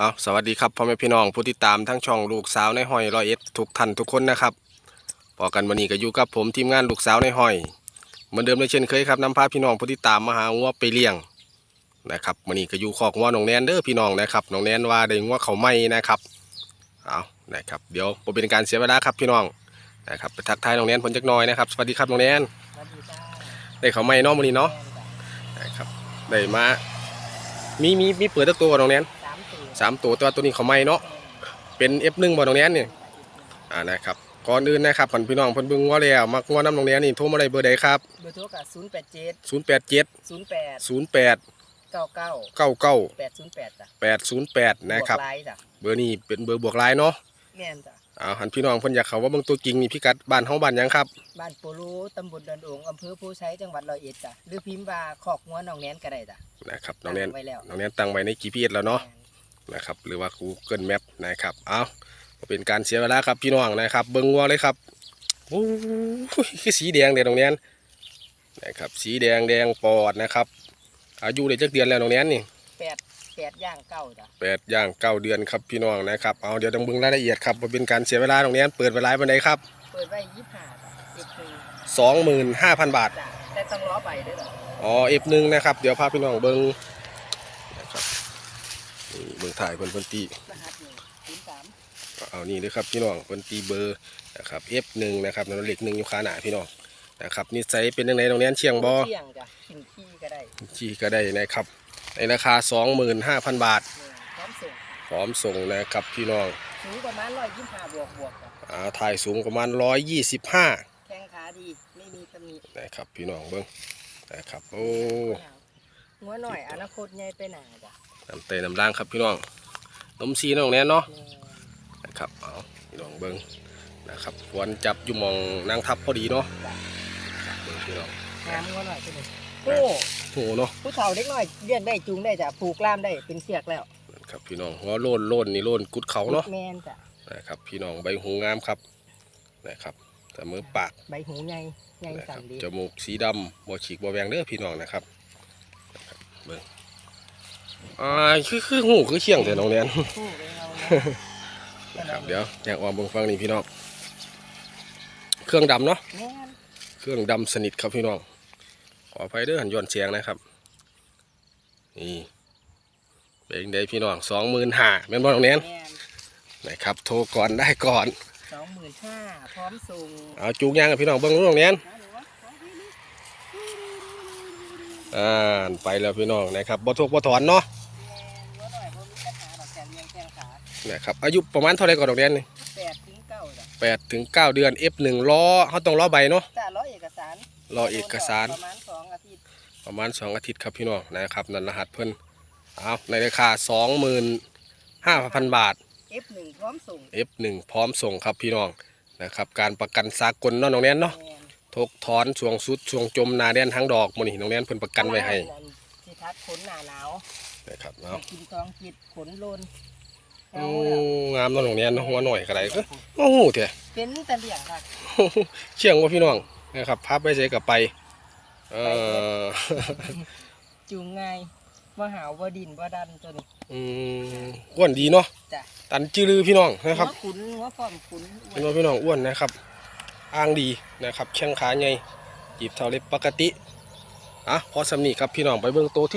เอาสวัสดีครับพ่อแม่พี่น้องผู้ติดตามทั้งช่องลูกสาวในห้อยร้อยเอ็ดทุกท่านทุกคนนะครับพอกันวันนี้ก็อยู่กับผมทีมงานลูกสาวในห้อย เหมือนเดิมเลยเช่นเคยครับนำพาพี่น้องผู้ติดตามมาหางัวไปเลี้ยงนะครับวันนี้ก็อยู่คอกงัวน้องแนนเด้อพี่น้องนะครับน้องแนนว่าได้งัวเขาไม่นะครับเอานะครับเดี๋ยวบ่เป็นการเสียเวลาครับพี่น้องนะครับไปทักทายน้องแนนผลจักน่อยนะครับสวัสดีครับน้องแนนได้เขาไม่เนาะวันนี้เนาะนะครับได้มามีมีมีเปิดตักตัวกับน้องแนน สามตัวสามตัวแต่ว่าตัวนี้เขาไม่เนาะเป็น F1 บ่ตรงนี้นี่อ่านะครับก่อนอื่นนะครับผ่นพี่น้องเพิ่นเบิ่งว่าแล้วมักงัวน้ำตรงนี้นี่โทรมาได้เบอร์ใดครับเบอร์โทรกับศูนย์แปดเจ็ด087ศูนย์แปด08เก้าเก้า99แปดศูนย์แปดจ้ะ808นะครับวกไลน์จ้ะเบอร์นี้เป็นเบอร์บวกไลน์เนาะแม่นจ้ะอ่าหันพี่น้องเพิ่นอยากเขาว่าเบิ่งตัวจริงนี่พิกัดบ้านเฮาบ้านหยังครับบ้านโปโลตำบลดอนโองอำเภอผู้ใช้จังหวัดร้อยเอ็ดจ้ะหรือพิมพ์ว่าขอกงัวหนองแนนก็ได้จ้ะนะครับน้องแนนตั้ไว้แล้วน้องแนนตั้งไว้ใน GPS แล้วเนาะ นะครับ หรือว่า Google Map นะครับ เอาบ่เป็นการเสียเวลาครับพี่น้องนะครับ เบิ่งงัวเลยครับโอ้ยคือสีแดงเด้ตรงนี้นะครับ สีแดงแดงปอดนะครับ อายุได้จักเดือนแล้วน้องแนนนี่แปดแปดย่างเก้าจ้ะแปดย่างเก้าเดือนครับพี่น้องนะครับ เอาเดี๋ยวต้องเบิ่งรายละเอียดครับบ่เป็นการเสียเวลาตรงนี้เปิดเวลาบันไดครับ เปิดไว้ยี่สิบห้าจ้ะสิบปีสองหมื่นห้าพันบาทจ้ะแต่ต้องล้อไปด้วยเหรออ๋อเอฟหนึ่งนะครับ เดี๋ยวพาพี่น้องเบิ่งนะครับนี่เบิ่ งถ่ายเพิ่นเพิ่นตีรหัสหนึ่งศูนย์สามเอานี่เลยครับพี่น้องเพิ่นตีเบอร์นะครับเอฟหนึ่งนะครับนั่นเลขหนึ่งอยู่ขาหน้าพี่น้องนะครับนิสัยเป็นยังไงตรงนี้เชียงบ่เที่ยงจ้ะกินขี้ก็ได้ชี้ก็ได้นะครับ ในราคาสองหมื่นห้าพันบาทเนี่ยพร้อมส่งพร้อมส่งนะครับพี่น้องสูงประมาณร้อยยี่สิบห้าบวกบวกจ้ะอ่าถ่ายสูงประมาณร้อยยี่สิบห้าแข้งขาดีไม่มีตำหนินะครับพี่น้องเบิ้งนะครับโอ้หัวหน่อยอนาคตใหญ่ไปหนาจ้ะ น้ำเตยน้ำด่างครับพี่น้องนมซีน้องแน่นเนาะแม่นะครับเอาพี่น้องเบิ้งนะครับควรจับอยู่หมองนางทับพอดีเนาะครับเบิ้งพี่น้องงามหัวหน่อยไปเลยโอ้โอ้เนาะผู้เฒ่าเล็กน้อยเลี้ยงได้จูงได้จ้ะผูกล่ามได้เป็นเสียกแล้วครับพี่น้องหัวโลนโลนนี่โลนกุดเขาเนาะแมนจ้ะนะครับพี่น้องใบหูงามครับนะครับแต่มือปากใบหูใหญ่ใหญ่นะคสั่รันบดีจมูกสีดำบ่ฉีกบ่แหวงเด้อพี่น้องนะครับนะครับเบิ้ง อ่าคือคือหูคือเชียงแต่น้องแนนคู่ไปเอานะครับเดี๋ยวอยากออกเบิ่งฟังนี่พี่น้องเครื่องดำเนาะแม่นเครื่องดำสนิทครับพี่น้องขออภัยเด้อหันย้อนเสียงนะครับนี่เป็นได้พี่น้องสองหมื่นห้าแม่นบ่น้องแนนแม่นนะครับโทรก่อนได้ก่อนสองหมื่นห้าพร้อมส่งเอาจูงยางกับพี่น้องเบิ่งรู้น้องแนนนะหนูว่าขอให้ลูก อ่าไปแล้วพี่น้องนะครับบ่ทุกบ่ถอนเนาะแม่นหัวหน่อยบ่มีปัญหาดอกแต่เลี้ยงแข้งขานะครับอายุประมาณเท่าไหร่ก่อนน้องแนนนี่แปดถึงเก้าจ้ะแปดถึงเก้าเดือน F1 ล้อเขาต้องล้อใบเนาะจ้ะร้อยเอกสารรอเอกสารประมาณสองอาทิตย์ประมาณสองอาทิตย์ครับพี่น้องนะครับนั่นรหัสเพิ่นเอาในราคาสองหมื่นห้าพันบาท F1 พร้อมส่ง F1 พร้อมส่งครับพี่น้องนะครับการประกันสากลเนาะน้องแนนเนาะ แม่น ทกถอนช่วงสุดช่วงจมนาแดนทั้งดอกมื้อนี้น้องแนนเพิ่นประกันไว้ให้ที่ทัดขนหนาหนาวนะครับให้เอากินทองจิตขนโลนโอ้งามเนาะน้องแนนเนาะหัวหน่อยก็ได้เอ้อโอ้โหแท้เป็นแต่เลี้ยงค่ะเชียงว่าพี่น้องนะครับพับไปใส่กับไปเออจูงง่ายว่าหาวว่าดินว่าดันจนอืมอ้วนดีเนาะจ้ะตันจือลือพี่น้องนะครับหัวขุนหัวฟอมขุนเป็นว่าพี่น้องอ้วนนะครับ อ้างดีนะครับแข้งขาใหญ่จีบเท่าเล็บปกติอะพอสำนีครับพี่น้องไปเบื้องโตวที่